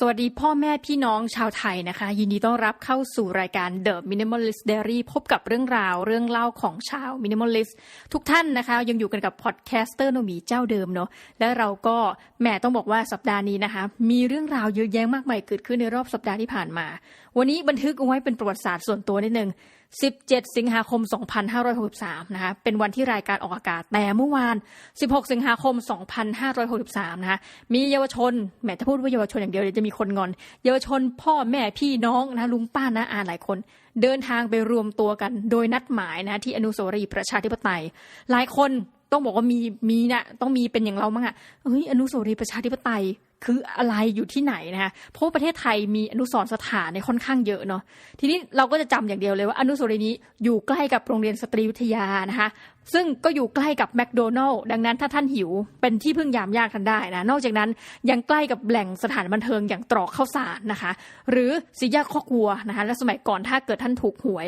สวัสดีพ่อแม่พี่น้องชาวไทยนะคะ ยินดีต้อนรับเข้าสู่รายการ The Minimalist Diary พบกับเรื่องราวเรื่องเล่าของชาว Minimalist ทุกท่านนะคะ ยังอยู่กันกับพอดแคสเตอร์โนมีเจ้าเดิมเนาะและเราก็แหมต้องบอกว่าสัปดาห์นี้นะคะ มีเรื่องราวเยอะแยะมากมายเกิดขึ้นในรอบสัปดาห์ที่ผ่านมา วันนี้บันทึกเอาไว้เป็นประวัติศาสตร์ส่วนตัวนิดนึง 17 สิงหาคม 2563 นะคะ เป็นวันที่รายการออกอากาศ แต่เมื่อวาน 16 สิงหาคม 2563 นะคะ มีเยาวชน แมถ้าพูดว่าเยาวชนอย่างเดียวเดี๋ยวจะมีคนงอน เยาวชนพ่อแม่พี่น้องนะลุงป้านะอาหลายคน เดินทางไปรวมตัวกัน โดยนัดหมายนะที่อนุสาวรีย์ประชาธิปไตย หลายคนต้องบอกว่ามีมีนะต้องมีเป็นอย่างเรามั้งอะเฮ้ยอนุสาวรีย์ประชาธิปไตย คืออะไรอยู่ที่ไหนนะคะเพราะประเทศไทยมีอนุสรสถานในค่อนข้างเยอะเนาะทีนี้เราก็จะจำอย่างเดียวเลยว่าอนุสรีย์นี้อยู่ใกล้กับโรงเรียนสตรีวิทยานะคะซึ่งก็อยู่ใกล้กับแมคโดนัลล์ดังนั้นถ้าท่านหิวเป็นที่พึ่งยามยากทันได้นะ นอกจากนั้นยังใกล้กับแหล่งสถานบันเทิงอย่างตรอกข้าวสารนะคะ หรือสีแยกคอกวัวนะคะ และสมัยก่อนถ้าเกิดท่านถูกหวย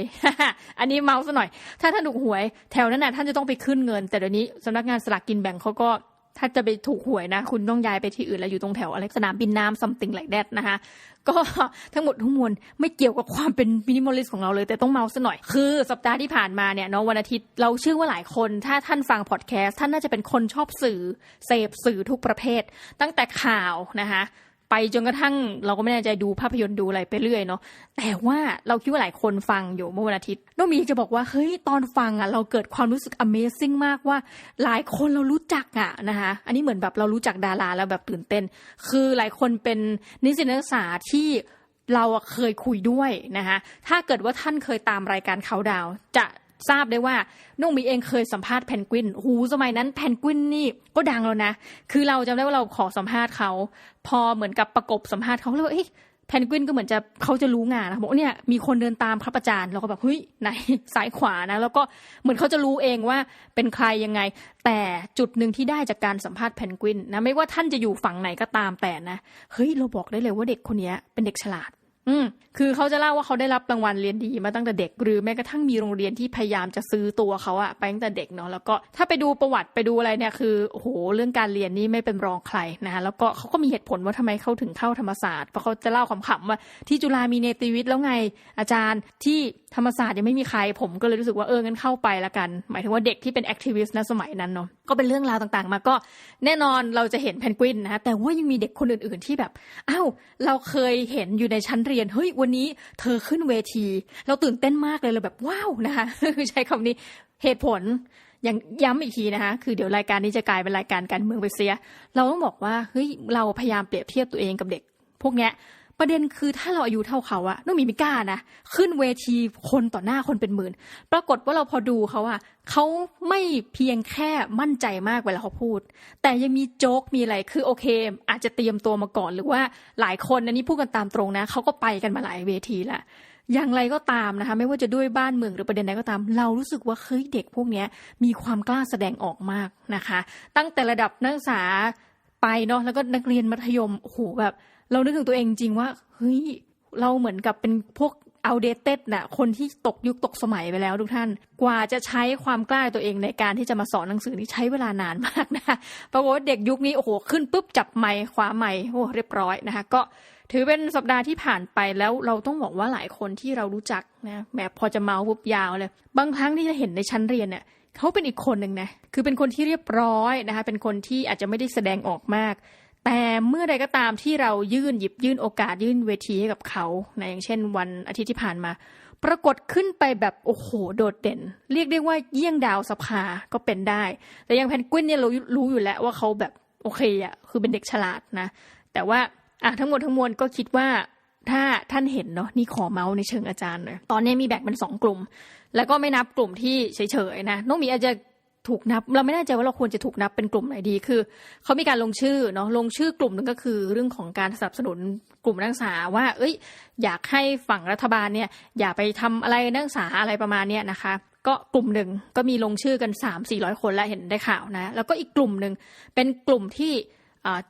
อันนี้เมาส์ซะหน่อย ถ้าท่านถูกหวย แถวนั้นน่ะท่านจะต้องไปขึ้นเงิน แต่เดี๋ยวนี้สำนักงานสลากกินแบ่งเขาก็ ถ้าจะไปถูกหวยนะ คุณต้องย้ายไปที่อื่นแล้วอยู่ตรงแถวอะไรสนามบินน้ำซัมติงไหลแดดนะคะ ก็ทั้งหมดทั้งมวลไม่เกี่ยวกับความเป็นมินิมอลิสของเราเลย แต่ต้องเมาส์ซะหน่อย คือสัปดาห์ที่ผ่านมาเนี่ยเนาะวันอาทิตย์เราเชื่อว่าหลายคน ถ้าท่านฟังพอดแคสต์ท่านน่าจะเป็นคนชอบสื่อเสพสื่อทุกประเภท ตั้งแต่ข่าวนะคะ ไปจนกระทั่งเราก็ไม่แน่ใจดูภาพยนตร์ดูอะไรไปเรื่อยเนาะแต่ว่าเราคิดว่าหลายคนฟังอยู่เมื่อวันอาทิตย์น้องมีจะบอกว่าเฮ้ยตอนฟังอะเราเกิดความรู้สึก Amazing มากว่าหลายคนเรารู้จักอะนะคะอันนี้เหมือนแบบเรารู้จักดาราแล้วแบบตื่นเต้น คือหลายคนเป็นนิสิตนักศึกษาที่เราเคยคุยด้วยนะคะถ้าเกิดว่าท่านเคยตามรายการเขาดาวจะ ทราบได้ว่าน้องมีเองเคยสัมภาษณ์แพนกวิน หูสมัยนั้นแพนกวินนี่ก็ดังแล้วนะ คือเราจำได้ว่าเราขอสัมภาษณ์เขา พอเหมือนกับประกบสัมภาษณ์เขาเลยว่าเอ้ยแพนกวินก็เหมือนจะเขาจะรู้งานนะบอกว่าเนี่ยมีคนเดินตามครับอาจารย์เราก็แบบเฮ้ยไหนซ้ายขวานะแล้วก็เหมือนเขาจะรู้เองว่าเป็นใครยังไง แต่จุดหนึ่งที่ได้จากการสัมภาษณ์แพนกวินนะไม่ว่าท่านจะอยู่ฝั่งไหนก็ตามแต่นะเฮ้ยเราบอกได้เลยว่าเด็กคนนี้เป็นเด็กฉลาด อืมคือเขาจะเล่าว่าเขาได้รับรางวัลเรียนดีมาตั้งแต่เด็ก หรือแม้กระทั่งมีโรงเรียนที่พยายามจะซื้อตัวเขาอะไปตั้งแต่เด็กเนาะแล้วก็ถ้าไปดูประวัติไปดูอะไรเนี่ยคือโอ้โหเรื่องการเรียนนี่ไม่เป็นรองใครนะคะแล้วก็เขาก็มีเหตุผลว่าทำไมเขาถึงเข้าธรรมศาสตร์เพราะเขาจะเล่าขำๆว่าที่จุฬามีเนติวิทย์แล้วไงอาจารย์ที่ธรรมศาสตร์ยังไม่มีใครผมก็เลยรู้สึกว่าเอองั้นเข้าไปละกัน หมายถึงว่าเด็กที่เป็นแอคทิวิสต์นะสมัยนั้นเนาะก็เป็นเรื่องราวต่างๆ มาก็แน่นอนเราจะเห็นแพนกวินนะแต่ว่ายังมีเด็กคนอื่น ๆที่แบบอ้าวเราเคยเห็นอยู่ในชั้นเรียนเฮ้ยวันนี้เธอขึ้นเวที เราตื่นเต้นมากเลยเราแบบว้าวนะคะใช้คำนี้เหตุผลอย่างย้ำอีกทีนะคะคือเดี๋ยวรายการนี้จะกลายเป็นรายการการเมืองไปเสีย เราต้องบอกว่าเฮ้ยเราพยายามเปรียบเทียบตัวเองกับเด็ก พวกเนี้ย ประเด็นคือถ้าเราอายุเท่าเขาอะน้องมีไม่กล้านะขึ้นเวทีคนต่อหน้าคนเป็นหมื่น ปรากฏว่าเราพอดูเขาอะเขาไม่เพียงแค่มั่นใจมากเวลาเขาพูด แต่ยังมีโจ๊กมีอะไรคือโอเค อาจจะเตรียมตัวมาก่อน หรือว่าหลายคนอันนี้พูดกันตามตรงนะเขาก็ไปกันมาหลายเวทีละอย่างไรก็ตามนะคะ ไม่ว่าจะด้วยบ้านเมืองหรือประเด็นใดก็ตาม เรารู้สึกว่าเฮ้ยเด็กพวกนี้มีความกล้าแสดงออกมากนะคะ ตั้งแต่ระดับนักศึกษาไปเนาะแล้วก็นักเรียนมัธยมโอ้โหแบบ เรานึกถึงตัวเองจริงว่าเฮ้ยเราเหมือนกับเป็นพวก outdated น่ะคนที่ตกยุคตกสมัยไปแล้วทุกท่าน กว่าจะใช้ความกล้าตัวเองในการที่จะมาสอนหนังสือนี่ใช้เวลานานมากนะคะปรากฏว่าเด็กยุคนี้โอ้โหขึ้นปุ๊บจับไมค์คว้าไมค์โอ้เรียบร้อยนะคะ ก็ถือเป็นสัปดาห์ที่ผ่านไปแล้วเราต้องบอกว่าหลายคนที่เรารู้จักนะแหมพอจะเมาปุ๊บยาวเลยบางครั้งที่จะเห็นในชั้นเรียนเนี่ยเขาเป็นอีกคนหนึ่งนะคือเป็นคนที่เรียบร้อยนะคะ เป็นคนที่อาจจะไม่ได้แสดงออกมาก แต่เมื่อใดก็ตามที่เรายื่นหยิบยื่นโอกาสยื่นเวทีให้กับเขานะอย่างเช่น วันอาทิตย์ที่ผ่านมา ปรากฏขึ้นไปแบบโอ้โหโดดเด่น เรียกได้ว่าเยี่ยงดาวสภาก็เป็นได้ แต่ยังแพนกวินเนี่ยเรารู้อยู่แล้วว่าเขาแบบโอเคอะคือเป็นเด็กฉลาดนะ แต่ว่าอะทั้งหมดทั้งมวลก็คิดว่าถ้าท่านเห็นเนาะนี่ขอเมาส์ในเชิงอาจารย์เลยตอนนี้มีแบ่งเป็นสองกลุ่ม แล้วก็ไม่นับกลุ่มที่เฉยๆนะน้องมีอาจจะ ถูกนับ เราไม่แน่ใจว่าเราควรจะถูกนับเป็นกลุ่มไหนดีคือเขามีการลงชื่อเนาะลงชื่อกลุ่มหนึงก็คือเรื่องของการสนับสนุนกลุ่มนักศึกษาว่า เอ้ย อยากให้ฝั่งรัฐบาลเนี่ยอย่าไปทำอะไรนักศึกษาอะไรประมาณเนี้ยนะคะก็กลุ่มหนึ่งก็มีลงชื่อกัน3 4 0 0 คนแล้วเห็นได้ข่าวนะ แล้วก็อีกกลุ่มหนึ่งเป็นกลุ่มที่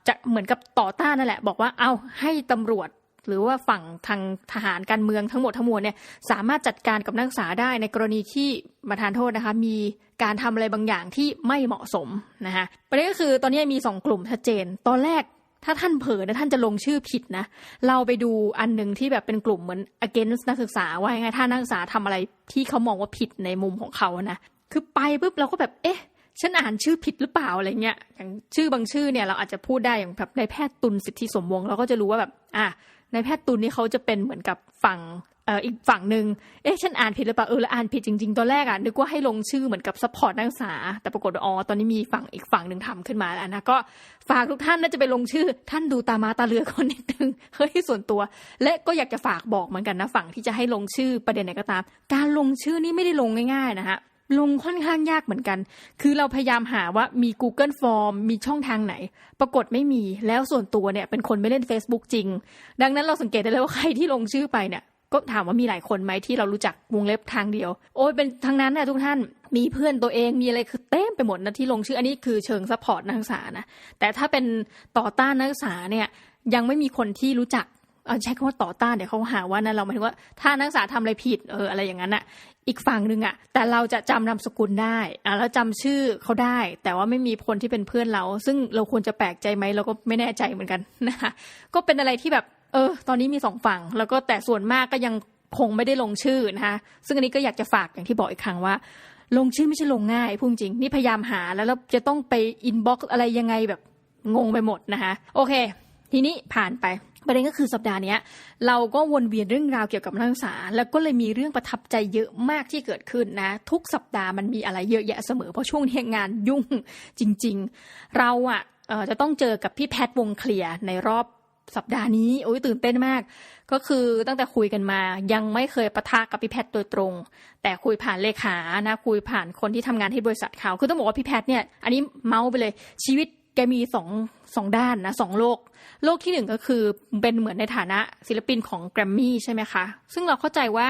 จะเหมือนกับต่อต้านนั่นแหละ บอกว่าเอาให้ตำรวจ หรือว่าฝั่งทางทหารการเมืองทั้งหมดทั้งมวลเนี่ยสามารถจัดการกับนักศึกษาได้ในกรณีที่มาทานโทษนะคะมีการทำอะไรบางอย่างที่ไม่เหมาะสมนะคะประเด็นก็คือตอนนี้มีสองกลุ่มชัดเจน ตอนแรกถ้าท่านเผลอนะท่านจะลงชื่อผิดนะ เราไปดูอันหนึ่งที่แบบเป็นกลุ่มเหมือน against นักศึกษาว่าไงถ้านักศึกษาทำอะไรที่เขามองว่าผิดในมุมของเขานะคือไปปุ๊บเราก็แบบเอ๊ะฉันอ่านชื่อผิดหรือเปล่าอะไรเงี้ยอย่างชื่อบางชื่อเนี่ยเราอาจจะพูดได้อย่างแบบในแพทย์ตุลสิทธิสมวงเราก็จะรู้ว่าแบบอะ นายแพทย์ตุลนี่เขาจะเป็นเหมือนกับฝั่งเอ่ออีกฝั่งหนึ่งเอ๊ะฉันอ่านผิดหรือเปล่าเออแล้วอ่านผิดจริง ๆ ตอนแรกอะนึกว่าให้ลงชื่อเหมือนกับซัพพอร์ตนักศึกษา แต่ปรากฏอ๋อตอนนี้มีฝั่งอีกฝั่งหนึ่งทำขึ้นมาแล้วนะก็ฝากทุกท่านน่าจะไปลงชื่อ ท่านดูตามาตาเรือคนนิดนึงเฮ้ยส่วนตัว และก็อยากจะฝากบอกเหมือนกันนะฝั่งที่จะให้ลงชื่อประเด็นไหนก็ตาม การลงชื่อนี่ไม่ได้ลงง่าย ๆ นะฮะ ลงค่อนข้างยากเหมือนกัน คือเราพยายามหาว่ามี Google Form มีช่องทางไหน ปรากฏไม่มี แล้วส่วนตัวเนี่ยเป็นคนไม่เล่น Facebook จริง ดังนั้นเราสังเกตได้เลยว่าใครที่ลงชื่อไปเนี่ย ก็ถามว่ามีหลายคนไหมที่เรารู้จักวงเล็บทางเดียว โอ้ยเป็นทางนั้นนะทุกท่าน มีเพื่อนตัวเอง มีอะไรคือเต็มไปหมดนะที่ลงชื่อ อันนี้คือเชิงซัพพอร์ตนักศึกษานะ แต่ถ้าเป็นต่อต้านนักศึกษาเนี่ย ยังไม่มีคนที่รู้จัก ใช้คำว่าต่อต้านเดี๋ยวเขาหาว่านั่นเราหมายถึงว่าถ้านักศึกษาทำอะไรผิดเอออะไรอย่างนั้นอะอีกฝั่งหนึ่งอะแต่เราจะจำนามสกุลได้อะแล้วจำชื่อเขาได้ แต่ว่าไม่มีคนที่เป็นเพื่อนเรา ซึ่งเราควรจะแปลกใจไหมเราก็ไม่แน่ใจเหมือนกันนะคะก็เป็นอะไรที่แบบ เออ ตอนนี้มีสองฝั่ง แล้วก็แต่ส่วนมากก็ยังคงไม่ได้ลงชื่อนะคะซึ่งอันนี้ก็อยากจะฝากอย่างที่บอกอีกครั้งว่า ลงชื่อไม่ใช่ลงง่ายพูดจริงนี่พยายามหาแล้วแล้วจะต้องไปอินบ็อกซ์อะไรยังไงแบบงงไปหมดนะคะโอเค ทีนี้ผ่านไป ประเด็นก็คือสัปดาห์นี้เราก็วนเวียนเรื่องราวเกี่ยวกับนักศึกษา แล้วก็เลยมีเรื่องประทับใจเยอะมากที่เกิดขึ้นนะ ทุกสัปดาห์มันมีอะไรเยอะแยะเสมอเพราะช่วงนี้งานยุ่งจริง ๆ เราอะ่ะจะต้องเจอกับพี่แพทวงเคลียร์ในรอบสัปดาห์นี้โอ้ยตื่นเต้นมาก ก็คือตั้งแต่คุยกันมายังไม่เคยประทะกับพี่แพทโดยตรง แต่คุยผ่านเลขานะคุยผ่านคนที่ทำงานที่บริษัทเขาคือต้องบอกว่าพี่แพทเนี่ยอันนี้เมาส์ไปเลยชีวิต กมีสองสองด้านนะสองโลก โลกที่หนึ่งก็คือเป็นเหมือนในฐานะศิลปินของแกรมมี่ใช่ไหมคะ ซึ่งเราเข้าใจว่า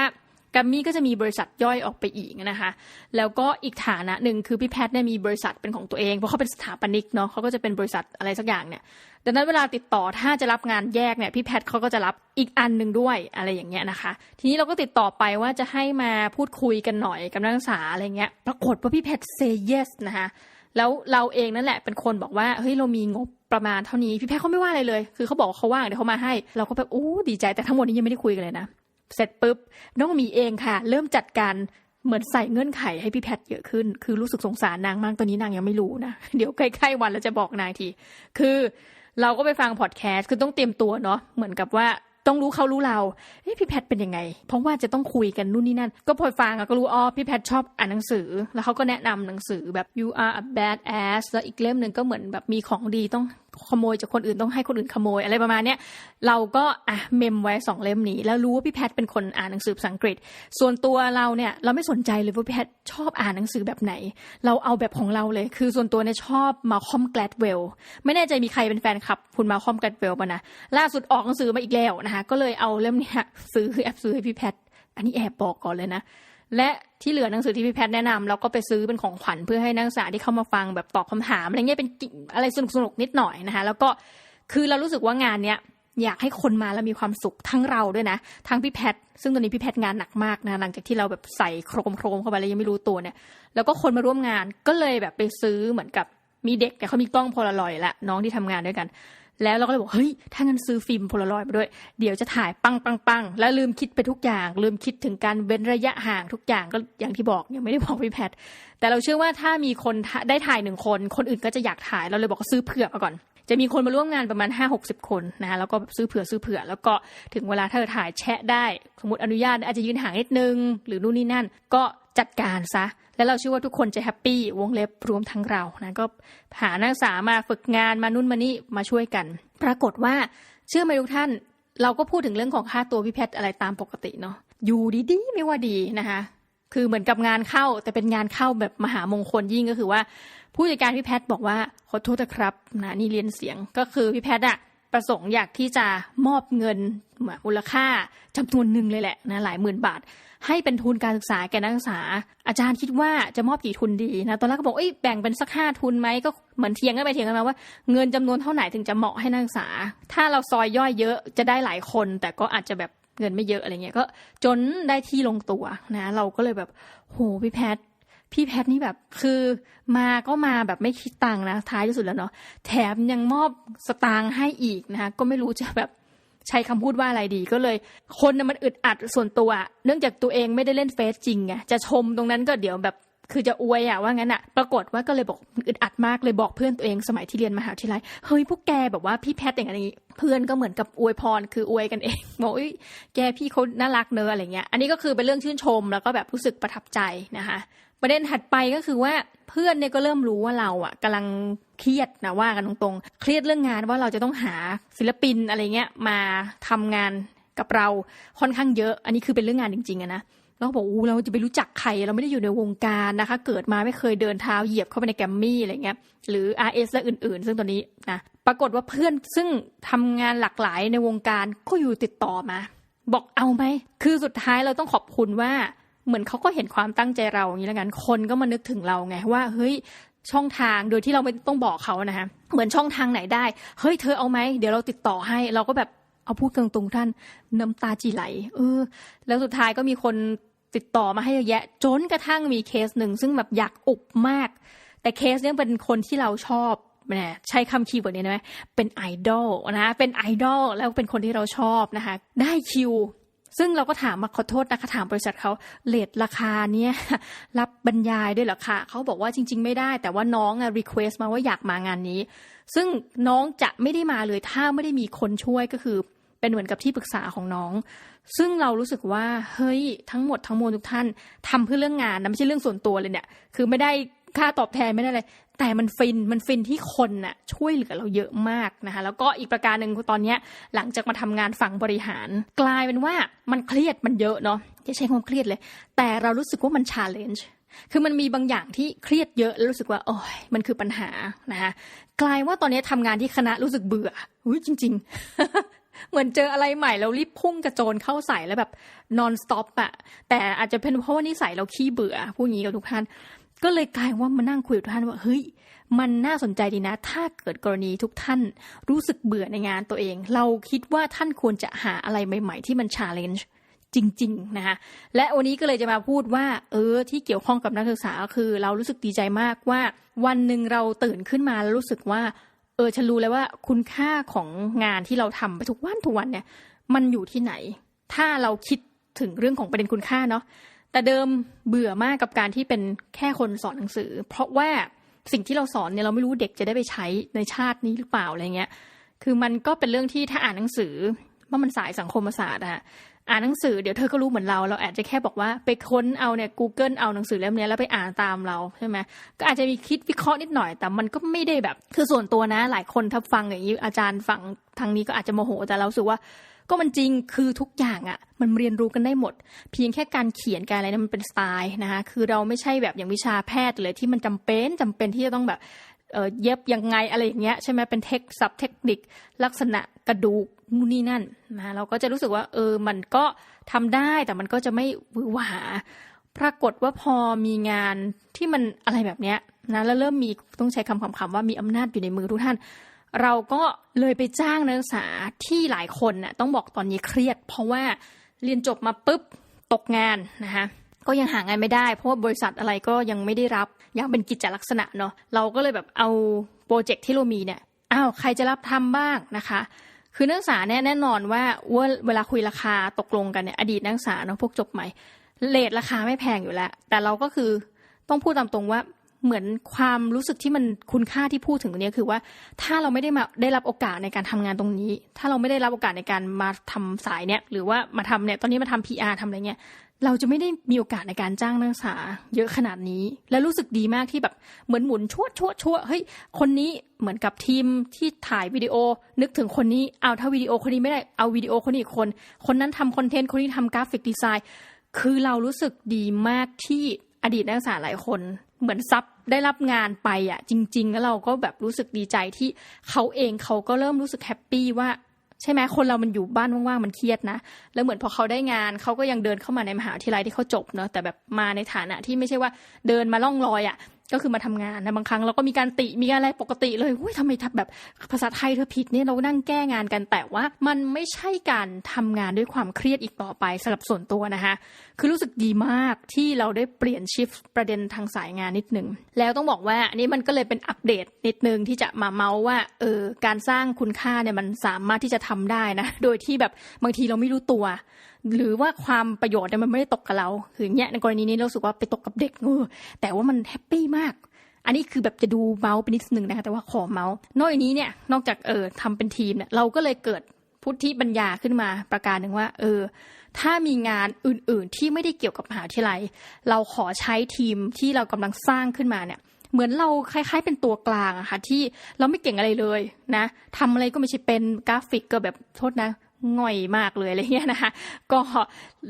แกรมมี่ก็จะมีบริษัทย่อยออกไปอีกนะคะ แล้วก็อีกฐานะหนึ่งคือพี่แพทเนี่ยมีบริษัทเป็นของตัวเอง เพราะเขาเป็นสถาปนิกเนาะเขาก็จะเป็นบริษัทอะไรสักอย่างเนี่ย ดังนั้นเวลาติดต่อถ้าจะรับงานแยกเนี่ยพี่แพทเขาก็จะรับอีกอันหนึ่งด้วยอะไรอย่างเงี้ยนะคะ ทีนี้เราก็ติดต่อไปว่าจะให้มาพูดคุยกันหน่อยกับนักศึกษาอะไรเงี้ย ปรากฏว่าพี่แพท say yes นะคะ แล้วเราเองนั่นแหละเป็นคนบอกว่าเฮ้ยเรามีงบประมาณเท่านี้พี่แพทย์เขาไม่ว่าอะไรเลย คือเขาบอกเขาว่างเดี๋ยวเขามาให้ เราก็แบบโอ้ดีใจแต่ทั้งหมดนี้ยังไม่ได้คุยกันเลยนะเสร็จปุ๊บน้องมีเองค่ะ เริ่มจัดการเหมือนใส่เงื่อนไขให้พี่แพทย์เยอะขึ้น คือรู้สึกสงสารนางมากตอนนี้นางยังไม่รู้นะ เดี๋ยวใกล้ๆวันแล้วจะบอกนางที คือเราก็ไปฟังพอดแคสต์ คือต้องเตรียมตัวเนาะ เหมือนกับว่า ต้องรู้เขารู้เราเฮ้พี่แพทเป็นยังไง เพราะว่าจะต้องคุยกันนู่นนี่นั่น ก็พอฟังอะก็รู้อ๋อพี่แพทชอบอ่านหนังสือ แล้วเขาก็แนะนำหนังสือแบบ you are a bad ass แล้วอีกเล่มหนึ่งก็เหมือนแบบมีของดีต้องขโมยจากคนอื่นต้องให้คนอื่นขโมยอะไรประมาณเนี้ยเราก็อะเมมไว้สองเล่มนี้ แล้วรู้ว่าพี่แพทเป็นคนอ่านหนังสือภาษาอังกฤษ ส่วนตัวเราเนี่ยเราไม่สนใจเลยว่าพี่แพทชอบอ่านหนังสือแบบไหน เราเอาแบบของเราเลย คือส่วนตัวเนี่ยชอบมาคอมแกลดเวลไม่แน่ใจมีใครเป็นแฟนคลับ คุณมาคอมแกลดเวลป่ะนะล่าสุดออกหนังสือมาอีกแล้วนะคะก็เลยเอาเล่มเนี้ยซื้อแอบซื้อให้พี่แพทอันนี้แอบบอกก่อนเลยนะ และที่เหลือหนังสือที่พี่แพทย์แนะนำเราก็ไปซื้อเป็นของขวัญเพื่อให้นักศึกษาที่เข้ามาฟังแบบตอบคำถามอะไรเงี้ยเป็นอะไรสนุกสนุกนิดหน่อยนะคะแล้วก็คือเรารู้สึกว่างานเนี้ยอยากให้คนมาแล้วมีความสุขทั้งเราด้วยนะทั้งพี่แพทย์ซึ่งตอนนี้พี่แพทย์งานหนักมากนะหลังจากที่เราแบบใส่โครมโครมเข้าไปแล้วยังไม่รู้ตัวเนี่ย แล้วก็คนมาร่วมงานก็เลยแบบไปซื้อเหมือนกับมีเด็กแต่เขามีกล้องโพลารอยละน้องที่ทำงานด้วยกัน แล้วเราก็เลยบอกเฮ้ยถ้างั้นซื้อฟิล์มโพลารอยด์มาด้วย เดี๋ยวจะถ่ายปังปังปังแล้วลืมคิดไปทุกอย่าง ลืมคิดถึงการเว้นระยะห่างทุกอย่างก็อย่างที่บอกยังไม่ได้บอกพี่แพทแต่เราเชื่อว่าถ้ามีคนได้ถ่ายหนึ่งคน คนอื่นก็จะอยากถ่ายเราเลยบอกก็ซื้อเผื่อมาก่อน จะมีคนมาร่วมงานประมาณห้าหกสิบคนนะคะแล้วก็ซื้อเผื่อซื้อเผื่อ แล้วก็ถึงเวลาถ้าเธอถ่ายแชะได้ สมมติอนุญาตอาจจะยืนห่างนิดนึง หรือนู่นนี่นั่น ก็จัดการซะ แล้วเราเชื่อว่าทุกคนจะแฮปปี้วงเล็บรวมทั้งเรานะก็หานักศึกษามาฝึกงานมานู่นมานี่มาช่วยกัน ปรากฏว่าเชื่อไหมทุกท่าน เราก็พูดถึงเรื่องของค่าตัวพี่แพทย์อะไรตามปกติเนาะอยู่ดีๆไม่ว่าดีนะคะคือเหมือนกับงานเข้าแต่เป็นงานเข้าแบบมหามงคลยิ่งก็คือว่า ผู้จัดการพี่แพทย์บอกว่าขอโทษนะครับนะนี่เรียนเสียงก็คือพี่แพทย์อะประสงค์อยากที่จะมอบเงินมูลค่าจำนวนหนึ่งเลยแหละนะหลายหมื่นบาท ให้เป็นทุนการศึกษาแก่นักศึกษา อาจารย์คิดว่าจะมอบกี่ทุนดีนะตอนแรกก็บอกเอ้ยแบ่งเป็นสักห้าทุนไหมก็เหมือนเทียงกันไปเทียงกันมาว่าเงินจำนวนเท่าไหร่ถึงจะเหมาะให้นักศึกษา ถ้าเราซอยย่อยเยอะจะได้หลายคน แต่ก็อาจจะแบบเงินไม่เยอะอะไรเงี้ยก็จนได้ที่ลงตัวนะ เราก็เลยแบบโหพี่แพทย พี่แพทนี่แบบคือมาก็มาแบบไม่คิดตังค์นะท้ายที่สุดแล้วเนาะแถมยังมอบสตางค์ให้อีกนะคะก็ไม่รู้จะแบบใช้คำพูดว่าอะไรดีก็เลย คนนะมันอึดอัดส่วนตัวเนื่องจากตัวเองไม่ได้เล่นเฟซจริงไงจะชมตรงนั้นก็เดี๋ยวแบบคือจะอวยอะว่างั้นอะปรากฏว่าก็เลยบอกอึดอัดมากเลยบอกเพื่อนตัวเองสมัยที่เรียนมหาวิทยาลัยเฮ้ยพวกแกแบบว่าพี่แพทอย่างนี้ เพื่อนก็เหมือนกับอวยพรคืออวยกันเองบอกอ้ยแกพี่เขาน่ารักเนอะอะไรเงี้ยอันนี้ก็คือเป็นเรื่องชื่นชมแล้วก็แบบรู้สึกประทับใจนะคะ ประเด็นถัดไปก็คือว่าเพื่อนเนี่ยก็เริ่มรู้ว่าเราอะกำลังเครียดนะว่ากันตรงๆ เครียดเรื่องงานว่าเราจะต้องหาศิลปินอะไรเงี้ยมาทำงานกับเราค่อนข้างเยอะ อันนี้คือเป็นเรื่องงานจริงๆอะนะเราบอกอู้เราจะไปรู้จักใคร เราไม่ได้อยู่ในวงการนะคะ เกิดมาไม่เคยเดินเท้าเหยียบเข้าไปในแกรมมี่อะไรเงี้ยหรือ RS และอื่นๆ ซึ่งตอนนี้นะปรากฏว่าเพื่อนซึ่งทำงานหลากหลายในวงการก็อยู่ติดต่อมา บอกเอาไหมคือสุดท้ายเราต้องขอบคุณว่า เหมือนเขาก็เห็นความตั้งใจเราอย่างนี้แล้วกันคนก็มานึกถึงเราไงว่าเฮ้ยช่องทางโดยที่เราไม่ต้องบอกเขานะคะเหมือนช่องทางไหนได้เฮ้ยเธอเอาไหมเดี๋ยวเราติดต่อให้เราก็แบบเอาพูดตรงๆท่านน้ำตาจีไหล เออ แล้วสุดท้ายก็มีคนติดต่อมาให้เยอะแยะ จนกระทั่งมีเคสหนึ่งซึ่งแบบอยากอุบมาก แต่เคสเนี้ยเป็นคนที่เราชอบแหมใช้คำคีย์เวิร์ดนี้ไหมเป็นไอดอลนะเป็นไอดอลแล้วเป็นคนที่เราชอบนะคะ ได้คิว ซึ่งเราก็ถามมาขอโทษนะคะถามบริษัทเขาเลทราคาเนี่ยรับบรรยายด้วยเหรอคะเขาบอกว่าจริง ๆ ไม่ได้ แต่ว่าน้องอะรีเควสมาว่าอยากมางานนี้ ซึ่งน้องจะไม่ได้มาเลยถ้าไม่ได้มีคนช่วยก็คือเป็นเหมือนกับที่ปรึกษาของน้อง ซึ่งเรารู้สึกว่าเฮ้ยทั้งหมดทั้งมวลทุกท่านทำเพื่อเรื่องงานนะไม่ใช่เรื่องส่วนตัวเลยเนี่ย คือไม่ได้ค่าตอบแทนไม่ได้เลย แต่มันฟินมันฟินที่คนน่ะช่วยเหลือเราเยอะมากนะคะแล้วก็อีกประการหนึ่งตอนนี้หลังจากมาทำงานฝั่งบริหาร กลายเป็นว่ามันเครียดมันเยอะเนาะจะใช้ความเครียดเลย แต่เรารู้สึกว่ามันชาเลนจ์คือมันมีบางอย่างที่เครียดเยอะแล้วรู้สึกว่าโอ้ยมันคือปัญหานะคะกลายว่าตอนนี้ทำงานที่คณะรู้สึกเบื่ออุ้ยจริง ๆเหมือนเจออะไรใหม่เรารีบพุ่งกระโจนเข้าใส่แล้วแบบ non stop อะแต่อาจจะเป็นเพราะว่านิสัยเราขี้เบื่อพูดงี้กับทุกท่าน ก็เลยกลายว่ามานั่งคุยกับท่านว่าเฮ้ยมันน่าสนใจดีนะ ถ้าเกิดกรณีทุกท่านรู้สึกเบื่อในงานตัวเอง เราคิดว่าท่านควรจะหาอะไรใหม่ ๆ ที่มัน challenge จริง ๆ นะคะและวันนี้ก็เลยจะมาพูดว่า เออ ที่เกี่ยวข้องกับนักศึกษาคือ เรารู้สึกดีใจมากว่า วันหนึ่งเราตื่นขึ้นมาแล้วรู้สึกว่า เออฉันรู้แล้วว่าคุณค่าของงานที่เราทำไปทุกวันทุกวันเนี่ย มันอยู่ที่ไหน ถ้าเราคิดถึงเรื่องของประเด็นคุณค่าเนาะ แต่เดิมเบื่อมากกับการที่เป็นแค่คนสอนหนังสือ เพราะว่าสิ่งที่เราสอนเนี่ยเราไม่รู้เด็กจะได้ไปใช้ในชาตินี้หรือเปล่าอะไรเงี้ย คือมันก็เป็นเรื่องที่ถ้าอ่านหนังสือว่ามันสายสังคมศาสตร์อะอ่านหนังสือเดี๋ยวเธอก็รู้เหมือนเรา เราอาจจะแค่บอกว่าไปค้นเอาเนี่ย Google เอาหนังสือเล่มนี้แล้วไปอ่านตามเราใช่ไหมก็อาจจะมีคิดวิเคราะห์นิดหน่อย แต่มันก็ไม่ได้แบบ คือส่วนตัวนะ หลายคนถ้าฟังอย่างนี้อาจารย์ฟังทางนี้ก็อาจจะโมโหแต่เราสึกว่า ก็มันจริงคือทุกอย่างอะ่ะ มันเรียนรู้กันได้หมด เพียงแค่การเขียนการอะไรนะมันเป็นสไตล์นะคะคือเราไม่ใช่แบบอย่างวิชาแพทย์เลยที่มันจำเป็นจำเป็นที่จะต้องแบบเย็บยังไงอะไรอย่างเงี้ยใช่ไหมเป็นเทคซับเทคนิค ลักษณะกระดูกนู่นนี่นั่นนะเราก็จะรู้สึกว่า เออมันก็ทำได้แต่มันก็จะไม่วือหวาปรากฏว่าพอมีงานที่มันอะไรแบบเนี้ยนะแล้วเริ่มมีต้องใช้คำคำว่ามีอำนาจอยู่ในมือทุกท่าน เราก็เลยไปจ้างนักศึกษาที่หลายคนน่ะต้องบอกตอนนี้เครียด เพราะว่าเรียนจบมาปุ๊บตกงานนะคะก็ยังหางานไม่ได้ เพราะว่าบริษัทอะไรก็ยังไม่ได้รับยังเป็นกิจลักษณะเนาะเราก็เลยแบบเอาโปรเจกต์ที่เรามีเนี่ยอ้าวใครจะรับทำบ้างนะคะ คือนักศึกษาเนี่ยแน่นอนว่าว่าเวลาคุยราคาตกลงกันเนี่ยอดีตนักศึกษาเนาะพวกจบใหม่เลทราคาไม่แพงอยู่แล้ว แต่เราก็คือต้องพูดตามตรงว่า เหมือนความรู้สึกที่มันคุณค่าที่พูดถึงตรงนี้คือว่า ถ้าเราไม่ได้มาได้รับโอกาสในการทำงานตรงนี้ ถ้าเราไม่ได้รับโอกาสในการมาทำสายเนี่ยหรือว่ามาทำเนี่ยตอนนี้มาทำ PR ทำอะไรเงี้ยเราจะไม่ได้มีโอกาสในการจ้างนักศึกษาเยอะขนาดนี้ และรู้สึกดีมากที่แบบเหมือนหมุนชั่วชั่วชั่วเฮ้ยคนนี้เหมือนกับทีมที่ถ่ายวิดีโอ นึกถึงคนนี้เอาถ้าวิดีโอคนนี้ไม่ได้เอาวิดีโอคนนี้อีกคน คนนั้นทำคอนเทนต์คนนี้ทำกราฟิกดีไซน์คือเรารู้สึกดีมากที่อดีตนักศึกษาหลายคน เหมือนซับ ได้รับงานไปอะจริง ๆ แล้วเราก็แบบรู้สึกดีใจที่เขาเองเขาก็เริ่มรู้สึกแฮปปี้ว่าใช่ไหมคนเรามันอยู่บ้านว่างๆมันเครียดนะ แล้วเหมือนพอเขาได้งานเขาก็ยังเดินเข้ามาในมหาวิทยาลัยที่เขาจบเนาะแต่แบบมาในฐานะที่ไม่ใช่ว่าเดินมาล่องลอยอะ่ะ ก็คือมาทำงานนะบางครั้งเราก็มีการติมีอะไรปกติเลยอุ้ยทำไมทับแบบภาษาไทยเธอผิดเนี่ยเรานั่งแก้งานกันแต่ว่ามันไม่ใช่การทำงานด้วยความเครียดอีกต่อไปสำหรับส่วนตัวนะคะคือรู้สึกดีมากที่เราได้เปลี่ยนชิฟประเด็นทางสายงานนิดนึงแล้วต้องบอกว่าอันนี้มันก็เลยเป็นอัปเดตนิดนึงที่จะมาเมาส์ว่าเออการสร้างคุณค่าเนี่ยมันสามารถที่จะทำได้นะโดยที่แบบบางทีเราไม่รู้ตัว หรือว่าความประโยชน์เนี่ยมันไม่ได้ตกกับเราคือเนี้ยในกรณีนี้เราสึกว่าไปตกกับเด็กเออแต่ว่ามันแฮปปี้มาก อันนี้คือแบบจะดูเมาส์ไปนิดนึงนะคะแต่ว่าขอเมาส์นอกจากนี้เนี่ยนอกจากเออทำเป็นทีมเนี่ยเราก็เลยเกิดพุทธิปัญญาขึ้นมาประการหนึ่งว่า เออ ถ้ามีงานอื่นๆที่ไม่ได้เกี่ยวกับมหาวิทยาลัย เราขอใช้ทีมที่เรากำลังสร้างขึ้นมาเนี่ยเหมือนเราคล้ายๆเป็นตัวกลางอะค่ะที่เราไม่เก่งอะไรเลยนะทำอะไรก็ไม่ใช่เป็นกราฟิกก็แบบโทษนะ ง่อยมากเลยอะไรเงี้ยนะคะก็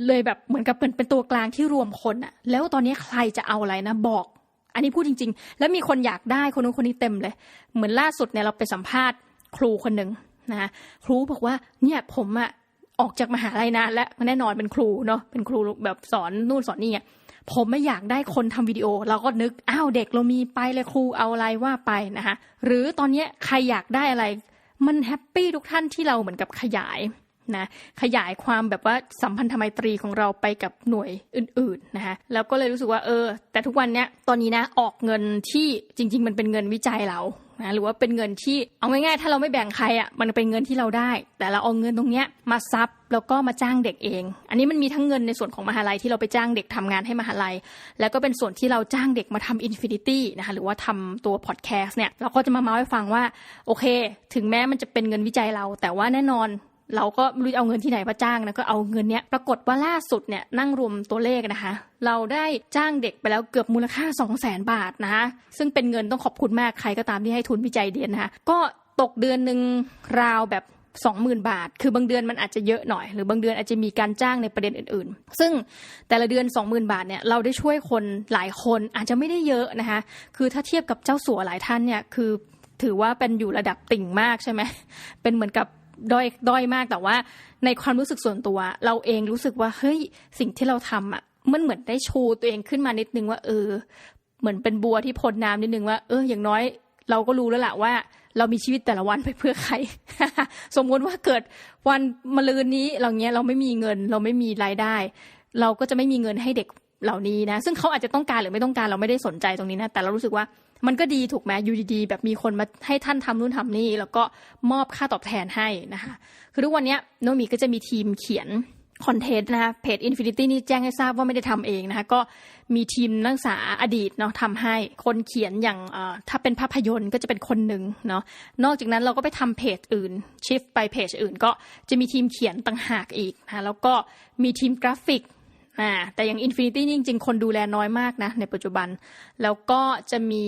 เลยแบบเหมือนกับเป็นเป็นตัวกลางที่รวมคนอะแล้วตอนนี้ใครจะเอาอะไรนะบอก อันนี้พูดจริง ๆ แล้วมีคนอยากได้คนนู้นคนนี้เต็มเลย เหมือนล่าสุดเนี่ยเราไปสัมภาษณ์ครูคนหนึ่งนะครูบอกว่าเนี่ยผมอะออกจากมหาลัยนานและแน่นอนเป็นครูเนาะเป็นครูแบบสอนนู่นสอนนี่อะผมไม่อยากได้คนทำวิดีโอ เราก็นึกอ้าวเด็กเรามีไปเลยครูเอาอะไรว่าไปนะคะหรือตอนนี้ใครอยากได้อะไร มันแฮปปี้ทุกท่านที่เราเหมือนกับขยายนะขยายความแบบว่าสัมพันธไมตรีของเราไปกับหน่วยอื่นๆนะคะแล้วก็เลยรู้สึกว่าเออ แต่ทุกวันเนี้ยตอนนี้นะออกเงินที่จริง ๆ มันเป็นเงินวิจัยเรา นะหรือว่าเป็นเงินที่เอาง่ายๆ ถ้าเราไม่แบ่งใครอะมันเป็นเงินที่เราได้ แต่เราเอาเงินตรงเนี้ยมาซับแล้วก็มาจ้างเด็กเอง อันนี้มันมีทั้งเงินในส่วนของมหาลัยที่เราไปจ้างเด็กทำงานให้มหาลัย แล้วก็เป็นส่วนที่เราจ้างเด็กมาทำอินฟินิตี้นะคะหรือว่าทำตัวพอดแคสต์เนี่ยเราก็จะมาเมาให้ฟังว่าโอเค ถึงแม้มันจะเป็นเงินวิจัยเรา แต่ว่าแน่นอน เราก็ไม่รู้จะเอาเงินที่ไหนมาจ้างนะก็เอาเงินเนี้ยปรากฏว่าล่าสุดเนี่ยนั่งรวมตัวเลขนะคะ เราได้จ้างเด็กไปแล้วเกือบมูลค่า 2 0 0แสนบาทนะคะซึ่งเป็นเงินต้องขอบคุณมากใครก็ตามที่ให้ทุนวิจัยเดียนนะคะก็ตกเดือนหนึ่งราวแบบ20,000บาท คือบางเดือนมันอาจจะเยอะหน่อย หรือบางเดือนอาจจะมีการจ้างในประเด็นอื่นๆ ซึ่งแต่ละเดือน20,000บาทเนี่ยเราได้ช่วยคนหลายคนอาจจะไม่ได้เยอะนะคะ คือถ้าเทียบกับเจ้าสัวหลายท่านเนี่ยคือถือว่าเป็นอยู่ระดับติ่งมากใช่ไหมเป็นเหมือนกับ ด้อยด้อยมากแต่ว่า ในความรู้สึกส่วนตัว เราเองรู้สึกว่าเฮ้ยสิ่งที่เราทำอะมันเหมือนได้ชูตัวเองขึ้นมานิดนึงว่า เออ เหมือนเป็นบัวที่พ้นน้ำนิดนึงว่าเอออย่างน้อยเราก็รู้แล้วแหละว่า เรามีชีวิตแต่ละวันไปเพื่อใคร สมมติว่าเกิดวันมะรืนนี้เราเนี้ยเราไม่มีเงิน เราไม่มีรายได้ เราก็จะไม่มีเงินให้เด็กเหล่านี้นะ ซึ่งเขาอาจจะต้องการหรือไม่ต้องการเราไม่ได้สนใจตรงนี้นะ แต่เรารู้สึกว่า มันก็ดีถูกไหมอยู่ดีๆแบบมีคนมาให้ท่านทำนู่นทำนี่ แล้วก็มอบค่าตอบแทนให้นะคะคือทุกวันนี้โนมีก็จะมีทีมเขียนคอนเทนต์นะคะเพจ Infinity นี่แจ้งให้ทราบว่าไม่ได้ทำเองนะคะก็มีทีมนักศึกษาอดีตเนาะทำให้คนเขียนอย่างถ้าเป็นภาพยนตร์ก็จะเป็นคนหนึ่งเนาะนอกจากนั้นเราก็ไปทำเพจอื่น ชิฟไปเพจอื่น ก็จะมีทีมเขียนต่างหากอีกนะแล้วก็มีทีมกราฟิกอ่าแต่อย่าง Infinity นี่จริงๆ คนดูแลน้อยมากนะในปัจจุบัน แล้วก็จะมี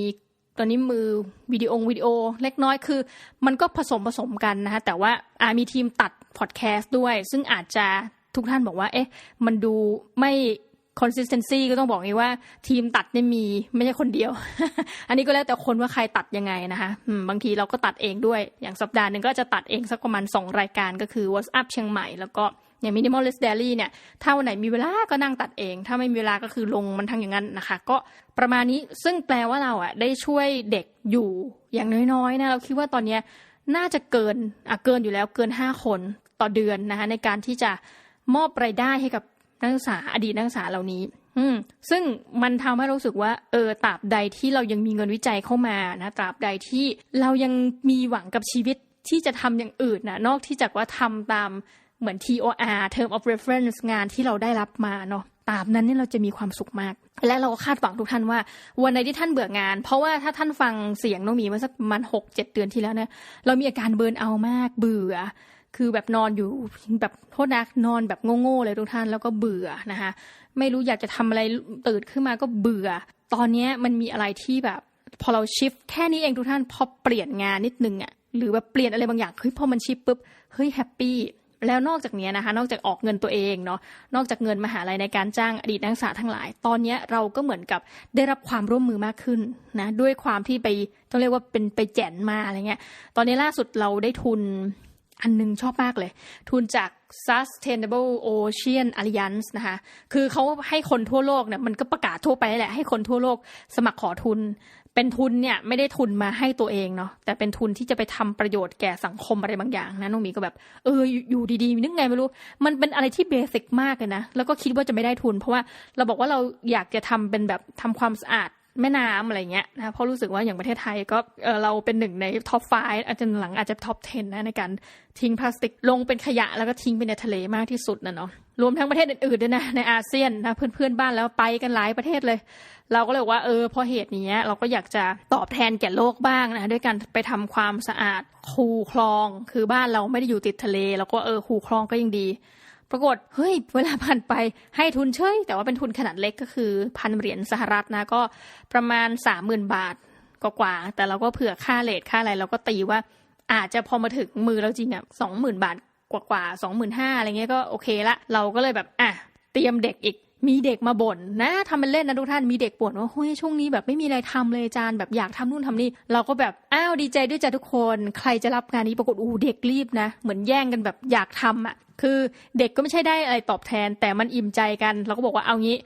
ตอนนี้มือวิดีโอวิดีโอเล็กน้อยคือ มันก็ผสมผสมกันนะคะแต่ว่าอามีทีมตัดพอดแคสต์ด้วย ซึ่งอาจจะทุกท่านบอกว่า เอ๊ะ มันดูไม่ consistency ก็ต้องบอกงี้ว่าทีมตัดเนี่ยมีไม่ใช่คนเดียว อันนี้ก็แล้วแต่คนว่าใครตัดยังไงนะคะบางทีเราก็ตัดเองด้วย อย่างสัปดาห์หนึ่งก็จะตัดเองสักประมาณ 2 รายการก็คือ WhatsApp เชียงใหม่แล้วก็ อย่าง minimalist daily เนี่ยถ้าวันไหนมีเวลาก็นั่งตัดเอง ถ้าไม่มีเวลาก็คือลงมันทั้งอย่างนั้นนะคะ ก็ประมาณนี้ซึ่งแปลว่าเราอะได้ช่วยเด็กอยู่อย่างน้อยๆนะเราคิดว่าตอนนี้น่าจะเกินอะเกินอยู่แล้วเกินห้าคนต่อเดือนนะคะในการที่จะมอบรายได้ให้กับนักศึกษาอดีตนักศึกษาเหล่านี้ อืมซึ่งมันทำให้เราสึกว่า เออตราบใดที่เรายังมีเงินวิจัยเข้ามานะตราบใดที่เรายังมีหวังกับชีวิตที่จะทำอย่างอื่นนะนอกที่จากว่าทำตาม เหมือน TOR Term of Reference งานที่เราได้รับมาเนาะตามนั้นนี่เราจะมีความสุขมาก และเราก็คาดหวังทุกท่านว่า วันไหนที่ท่านเบื่องาน เพราะว่าถ้าท่านฟังเสียงน้องมีมื่อสักมันหกเจ็ดเดือนที่แล้วเนี่ยเรามีอาการเบิร์นเอามากเบื่อ คือแบบนอนอยู่แบบโทษนะนอนแบบโง่ๆเลยทุกท่านแล้วก็เบื่อนะคะไม่รู้อยากจะทำอะไรตื่นขึ้นมาก็เบื่อ ตอนนี้มันมีอะไรที่แบบ พอเราชิฟแค่นี้เองทุกท่านพอเปลี่ยนงานนิดนึงอะ่ะหรือแบบเปลี่ยนอะไรบางอย่างเฮ้ยพอมันชิฟปุ๊บเฮ้ยแฮปปี้ แล้วนอกจากนี้นะคะ นอกจากออกเงินตัวเองเนาะนอกจากเงินมหาลัยในการจ้างอดีตนักศึกษาทั้งหลาย ตอนนี้เราก็เหมือนกับได้รับความร่วมมือมากขึ้นนะด้วยความที่ไปต้องเรียกว่าเป็นไปแจนมาอะไรเงี้ย ตอนนี้ล่าสุดเราได้ทุนอันนึงชอบมากเลย ทุนจาก Sustainable Ocean Alliance นะคะคือเขาให้คนทั่วโลกเนี่ยมันก็ประกาศทั่วไปแหละให้คนทั่วโลกสมัครขอทุน เป็นทุนเนี่ยไม่ได้ทุนมาให้ตัวเองเนาะแต่เป็นทุนที่จะไปทำประโยชน์แก่สังคมอะไรบางอย่างนะน้องมีก็แบบเอออยู่ดีๆนึกไงไม่รู้ มันเป็นอะไรที่เบสิกมากเลยนะแล้วก็คิดว่าจะไม่ได้ทุน เพราะว่าเราบอกว่าเราอยากจะทำเป็นแบบทำความสะอาดแม่น้ำอะไรเงี้ยนะเพราะรู้สึกว่าอย่างประเทศไทยก็เเราเป็นหนึ่งในท็อป 5 อาจจะหลังอาจจะท็อป 10 นะในการทิ้งพลาสติกลงเป็นขยะแล้วก็ทิ้งไปในทะเลมากที่สุดนะเนาะ รวมทั้งประเทศอื่นๆด้วยนะในอาเซียนนะเพื่อนๆบ้านแล้วไปกันหลายประเทศเลย เราก็เลยว่าเออเพราะเหตุนี้เราก็อยากจะตอบแทนแก่โลกบ้างนะด้วยการไปทำความสะอาดคูคลอง คือบ้านเราไม่ได้อยู่ติดทะเลเราก็เออคูคลองก็ยังดี ปรากฏเฮ้ยเวลาผ่านไปให้ทุนเฉยแต่ว่าเป็นทุนขนาดเล็กก็คือพันเหรียญสหรัฐนะก็ประมาณสามหมื่นบาทกว่าแต่เราก็เผื่อค่าเลทค่าอะไรเราก็ตีว่าอาจจะพอมาถึงมือเราจริงอะสองหมื่นบาท กว่าๆสองหมื่นห้าอะไรเงี้ยก็โอเคละ เราก็เลยแบบอะเตรียมเด็กอีกมีเด็กมาบ่นนะทำเป็นเล่นนะทุกท่านมีเด็กบ่นว่าเฮ้ยช่วงนี้แบบไม่มีอะไรทำเลยจารย์แบบอยากทำนู่นทำนี่เราก็แบบอ้าวดีใจด้วยจ้ะทุกคน ใครจะรับงานนี้ปรากฏอู้เด็กรีบนะ เหมือนแย่งกันแบบอยากทำอะ คือเด็กก็ไม่ใช่ได้อะไรตอบแทน แต่มันอิ่มใจกัน เราก็บอกว่าเอางี้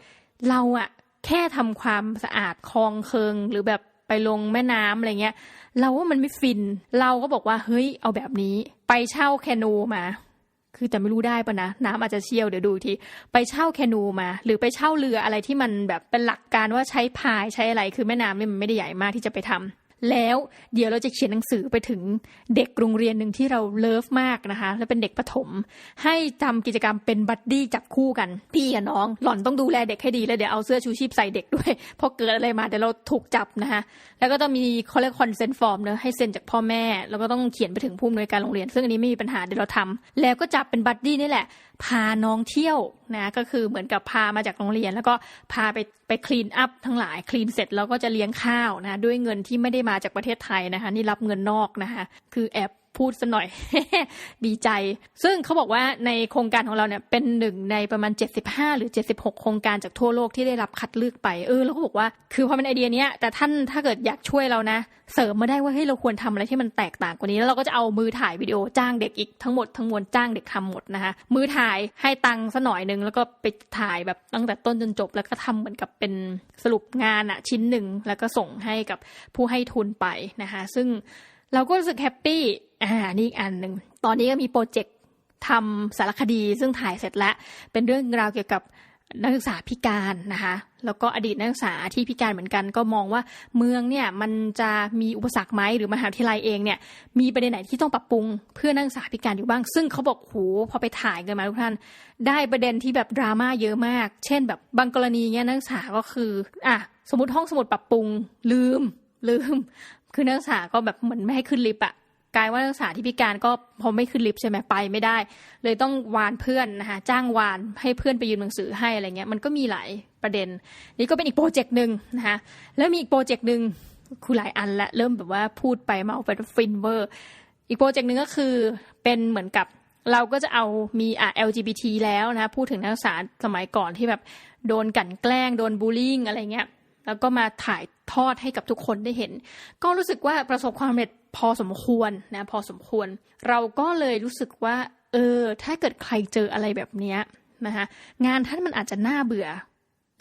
เราอะแค่ทำความสะอาดคลองเคิงหรือแบบไปลงแม่น้ำอะไรเงี้ย เราว่ามันไม่ฟิน เราก็บอกว่าเฮ้ยเอาแบบนี้ ไปเช่าแคนูมา คือแต่ไม่รู้ได้ปะนะ น้ำอาจจะเชี่ยวเดี๋ยวดูที ไปเช่าแคนูมา หรือไปเช่าเรืออะไรที่มันแบบเป็นหลักการว่าใช้พายใช้อะไร คือแม่น้ำเนี่ยมันไม่ได้ใหญ่มากที่จะไปทำ แล้วเดี๋ยวเราจะเขียนหนังสือไปถึงเด็กโรงเรียนหนึ่งที่เราเลิฟมากนะคะ และเป็นเด็กประถม ให้ทำกิจกรรมเป็นบัดดี้จับคู่กัน พี่กับน้อง หล่อนต้องดูแลเด็กให้ดีแล้วเดี๋ยวเอาเสื้อชูชีพใส่เด็กด้วยพอเกิดอะไรมาเดี๋ยวเราถูกจับนะคะแล้วก็ต้องมีเขาเรียกคอนเซนต์ฟอร์มเนอะให้เซ็นจากพ่อแม่ แล้วก็ต้องเขียนไปถึงผู้อำนวยการโรงเรียน ซึ่งอันนี้ไม่มีปัญหาเดี๋ยวเราทำแล้วก็จับเป็นบัดดี้นี่แหละพาน้องเที่ยวนะก็คือเหมือนกับพามาจากโรงเรียน แล้วก็พาไปไปคลีนอัพทั้งหลายคลีนเสร็จแล้วก็จะเลี้ยงข้าวนะด้วยเงินที่ไม่ได้มาจากประเทศไทยนะคะ นี่รับเงินนอกนะคะ คือแอบ พูดซะหน่อย ดีใจ ซึ่งเขาบอกว่าในโครงการของเราเนี่ยเป็นหนึ่งในประมาณ 75 หรือ 76 โครงการจากทั่วโลกที่ได้รับคัดเลือกไป เออแล้วก็บอกว่า คือพอเป็นไอเดียเนี้ยแต่ท่านถ้าเกิดอยากช่วยเรานะ เสริมมาได้ว่าเฮ้ยเราควรทำอะไรที่มันแตกต่างกว่านี้ แล้วเราก็จะเอามือถ่ายวิดีโอจ้างเด็กอีกทั้งหมดทั้งมวลจ้างเด็กทำหมดนะคะ มือถ่ายให้ตังค์ซะหน่อยนึงแล้วก็ไปถ่ายแบบตั้งแต่ต้นจนจบ แล้วก็ทำเหมือนกับเป็นสรุปงานอะชิ้นหนึ่งแล้วก็ส่งให้กับผู้ให้ทุนไปนะคะ ซึ่ง เราก็รู้สึกแฮปปี้อ่านี่อีกอันหนึ่งตอนนี้ก็มีโปรเจกต์ทำสารคดีซึ่งถ่ายเสร็จแล้ว เป็นเรื่องราวเกี่ยวกับนักศึกษาพิการนะคะแล้วก็อดีตนักศึกษาที่พิการเหมือนกัน ก็มองว่าเมืองเนี่ยมันจะมีอุปสรรคไหมหรือมหาวิทยาลัยเองเนี่ยมีประเด็นไหนที่ต้องปรับปรุงเพื่อนักศึกษาพิการอยู่บ้าง ซึ่งเขาบอกโหพอไปถ่ายกันมาทุกท่าน ได้ประเด็นที่แบบดราม่าเยอะมาก เช่น แบบบางกรณีเนี่ยนักศึกษาก็คืออะสมมติห้องสมุดปรับปรุงลืมลืม คือนักศึกษาก็แบบเหมือนไม่ให้ขึ้นลิฟต์อะกลายว่านักศึกษาที่พิการก็พอไม่ขึ้นลิฟต์ใช่ไหมไปไม่ได้ เลยต้องวานเพื่อนนะคะจ้างวานให้เพื่อนไปยืนหนังสือให้อะไรเงี้ยมันก็มีหลายประเด็น นี่ก็เป็นอีกโปรเจกต์หนึ่งนะคะแล้วมีอีกโปรเจกต์หนึ่งคือหลายอันละเริ่มแบบว่าพูดไปมาเอาไปฟินเวอร์ อีกโปรเจกต์หนึ่งก็คือเป็นเหมือนกับเราก็จะเอามีอะ LGBT แล้วนะพูดถึงนักศึกษาสมัยก่อนที่แบบโดนกันแกล้งโดนบูลลี่อะไรเงี้ย แล้วก็มาถ่ายทอดให้กับทุกคนได้เห็น ก็รู้สึกว่าประสบความสำเร็จพอสมควรนะพอสมควร เราก็เลยรู้สึกว่า เออ ถ้าเกิดใครเจออะไรแบบนี้นะคะงานท่านมันอาจจะน่าเบื่อ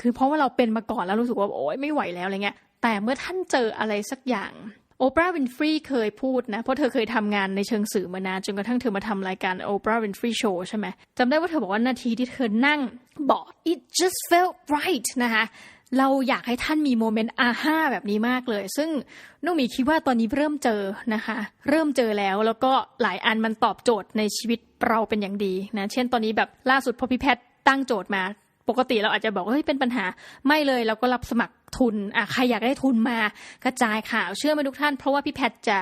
คือเพราะว่าเราเป็นมาก่อนแล้วรู้สึกว่าโอ๊ยไม่ไหวแล้วอะไรเงี้ย แต่เมื่อท่านเจออะไรสักอย่างโอปราห์วินฟรีเคยพูดนะ เพราะเธอเคยทำงานในเชิงสื่อมานาน จนกระทั่งเธอมาทำรายการโอปราห์วินฟรีโชว์ใช่ไหมจำได้ว่าเธอบอกว่านาทีที่เธอนั่งบอก it just felt right นะคะ เราอยากให้ท่านมีโมเมนต์อาห้าแบบนี้มากเลย ซึ่งน้องมีคิดว่าตอนนี้เริ่มเจอนะคะ เริ่มเจอแล้วแล้วก็หลายอันมันตอบโจทย์ในชีวิตเราเป็นอย่างดีนะเช่นตอนนี้แบบล่าสุดพอพี่แพทย์ตั้งโจทย์มา ปกติเราอาจจะบอกว่าเฮ้ยเป็นปัญหาไม่เลยเราก็รับสมัครทุนอะใครอยากได้ทุนมากระจายข่าวเชื่อไหมทุกท่าน เพราะว่าพี่แพทย์จะ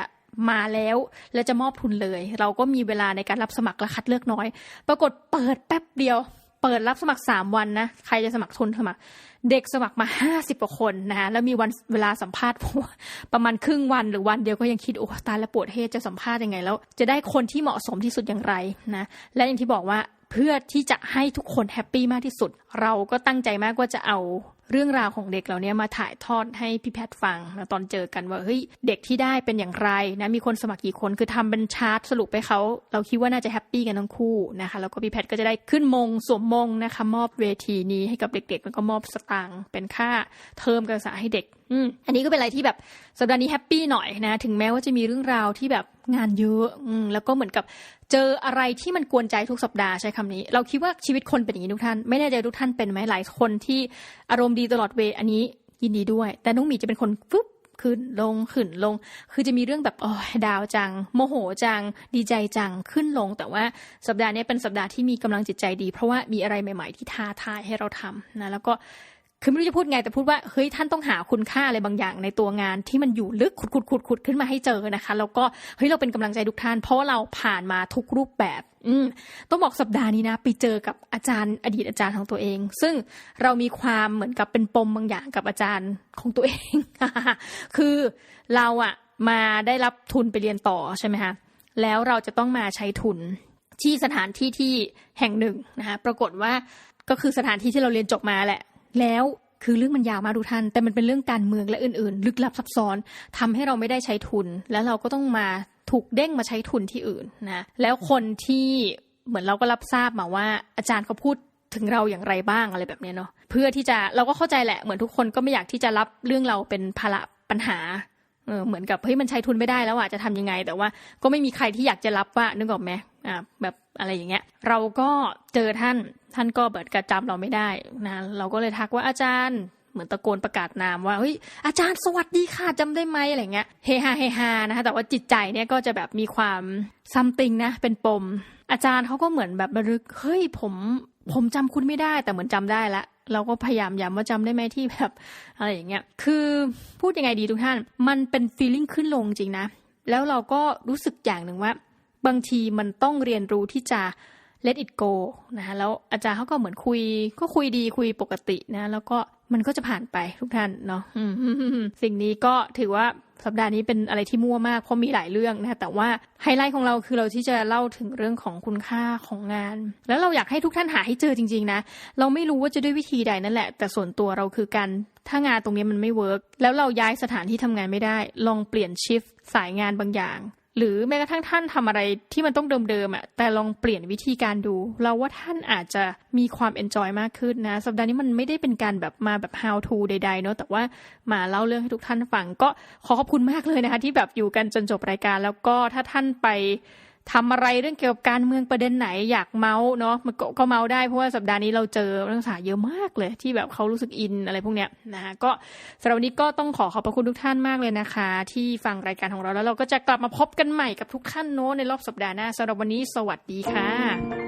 มาแล้วและจะมอบทุนเลย เราก็มีเวลาในการรับสมัครและคัดเลือกน้อย ปรากฏเปิดแป๊บเดียว เปิดรับสมัครสามวันนะ ใครจะสมัครทุนสมัคร เด็กสมัครมาห้าสิบกว่าคนนะคะแล้วมีวันเวลาสัมภาษณ์ประมาณครึ่งวันหรือวันเดียวก็ยังคิดโอ้ตายแล้วปวดเฮจะสัมภาษณ์ยังไง แล้วจะได้คนที่เหมาะสมที่สุดอย่างไรนะและอย่างที่บอกว่าเพื่อที่จะให้ทุกคนแฮปปี้มากที่สุด เราก็ตั้งใจมากว่าจะเอา เรื่องราวของเด็กเหล่านี้มาถ่ายทอดให้พี่แพทย์ฟังนะตอนเจอกันว่าเฮ้ยเด็กที่ได้เป็นอย่างไรนะมีคนสมัครกี่คนคือทำเป็นชาร์ตสรุปไปเขาเราคิดว่าน่าจะแฮปปี้กันทั้งคู่นะคะแล้วก็พี่แพทย์ก็จะได้ขึ้นมงสวมมงนะคะมอบเวทีนี้ให้กับเด็กๆแล้วก็มอบสตางค์เป็นค่าเทอมการศึกษาให้เด็กอันนี้ก็เป็นอะไรที่แบบสัปดาห์นี้แฮปปี้หน่อยนะ ถึงแม้ว่าจะมีเรื่องราวที่แบบงานเยอะอืแล้วก็เหมือนกับเจออะไรที่มันกวนใจทุกสัปดาห์ใช้คำนี้ เราคิดว่าชีวิตคนเป็นอย่างนี้ทุกท่าน ไม่แน่ใจทุกท่านเป็นไหมหลายคนที่อารมณ์ดีตลอดเวอันนี้ยินดีด้วย แต่น้องหมีจะเป็นคนฟึบขึ้นลงขึ้นลง คือจะมีเรื่องแบบโอ้ดาวจัง โมโหจัง ดีใจจังขึ้นลง แต่ว่าสัปดาห์นี้เป็นสัปดาห์ที่มีกำลังจิตใจดี เพราะว่ามีอะไรใหม่ ๆ ที่ท้าทายให้เราทำนะแล้วก็ คือไม่รู้จะพูดไงแต่พูดว่าเฮ้ยท่านต้องหาคุณค่าอะไรบางอย่างในตัวงานที่มันอยู่ลึกขุดขุดขุดขุดขึ้นมาให้เจอนะคะแล้วก็เฮ้ยเราเป็นกำลังใจทุกท่าน เพราะเราผ่านมาทุกรูปแบบอืมต้องบอกสัปดาห์นี้นะไปเจอกับอาจารย์อดีตอาจารย์ของตัวเอง ซึ่งเรามีความเหมือนกับเป็นปมบางอย่างกับอาจารย์ของตัวเอง คือเราอะมาได้รับทุนไปเรียนต่อใช่ไหมคะแล้วเราจะต้องมาใช้ทุนที่สถานที่ที่แห่งหนึ่งนะคะปรากฏว่าก็คือสถานที่ที่เราเรียนจบมาแหละ แล้วคือเรื่องมันยาวมากทุกท่าน แต่มันเป็นเรื่องการเมืองและอื่น ๆ ลึกลับซับซ้อนทำให้เราไม่ได้ใช้ทุน แล้วเราก็ต้องมาถูกเด้งมาใช้ทุนที่อื่นนะแล้วคนที่เหมือนเราก็รับทราบมาว่า อาจารย์เขาพูดถึงเราอย่างไรบ้างอะไรแบบเนี้ยเนาะเพื่อที่จะเราก็เข้าใจแหละเหมือนทุกคนก็ไม่อยากที่จะรับเรื่องเราเป็นภาระปัญหาเออเหมือนกับเฮ้ยมันใช้ทุนไม่ได้แล้วอะจะทำยังไง แต่ว่าก็ไม่มีใครที่อยากจะรับว่านึกออกไหมอ่าแบบอะไรอย่างเงี้ย เราก็เจอท่าน ท่านก็เบิดกระจำเราไม่ได้นะเราก็เลยทักว่าอาจารย์เหมือนตะโกนประกาศนามว่าเฮ้ยอาจารย์สวัสดีค่ะจำได้ไหมอะไรเงี้ยเฮฮาเฮฮานะคะแต่ว่าจิตใจเนี่ยก็จะแบบมีความซัมติงนะเป็นปม อาจารย์เขาก็เหมือนแบบระลึกเฮ้ยผมผมจำคุณไม่ได้แต่เหมือนจำได้ละเราก็พยายามย้ำว่าจำได้ไหมที่แบบอะไรอย่างเงี้ยคือพูดยังไงดีทุกท่าน มันเป็นฟีลลิ่งขึ้นลงจริงนะแล้วเราก็รู้สึกอย่างหนึ่งว่า บางทีมันต้องเรียนรู้ที่จะ let it go นะคะแล้วอาจารย์เขาก็เหมือนคุย ก็คุยดีคุยปกตินะ แล้วก็มันก็จะผ่านไปทุกท่านเนาะสิ่งนี้ก็ถือว่าสัปดาห์นี้เป็นอะไรที่มั่วมากเพราะมีหลายเรื่องนะแต่ว่าไฮไลท์ของเราคือเราที่จะเล่าถึงเรื่องของคุณค่าของงาน แล้วเราอยากให้ทุกท่านหาให้เจอจริง ๆ นะ เราไม่รู้ว่าจะด้วยวิธีใดนั่นแหละ แต่ส่วนตัวเราคือการถ้างานตรงนี้มันไม่เวิร์กแล้วเราย้ายสถานที่ทำงานไม่ได้ ลองเปลี่ยนชิฟสายงานบางอย่าง หรือแม้กระทั่งท่านทำอะไรที่มันต้องเดิมๆอะแต่ลองเปลี่ยนวิธีการดู เราว่าท่านอาจจะมีความเอนจอยมากขึ้นนะสัปดาห์นี้มันไม่ได้เป็นการแบบมาแบบ how to ใดๆเนาะแต่ว่ามาเล่าเรื่องให้ทุกท่านฟังก็ขอขอบคุณมากเลยนะคะ ที่แบบอยู่กันจนจบรายการ แล้วก็ถ้าท่านไป ทำอะไรเรื่องเกี่ยวกับการเมืองประเด็นไหนอยากเมาส์เนาะมันก็ก็เมาส์ได้เพราะว่าสัปดาห์นี้เราเจอนักศึกษาเยอะมากเลย ที่แบบเขารู้สึกอินอะไรพวกเนี้ยนะคะก็สำหรับวันนี้ก็ต้องขอขอบพระคุณทุกท่านมากเลยนะคะ ที่ฟังรายการของเราแล้วเราก็จะกลับมาพบกันใหม่กับทุกท่านโน้ในรอบสัปดาห์หน้าสำหรับวันนี้สวัสดีค่ะ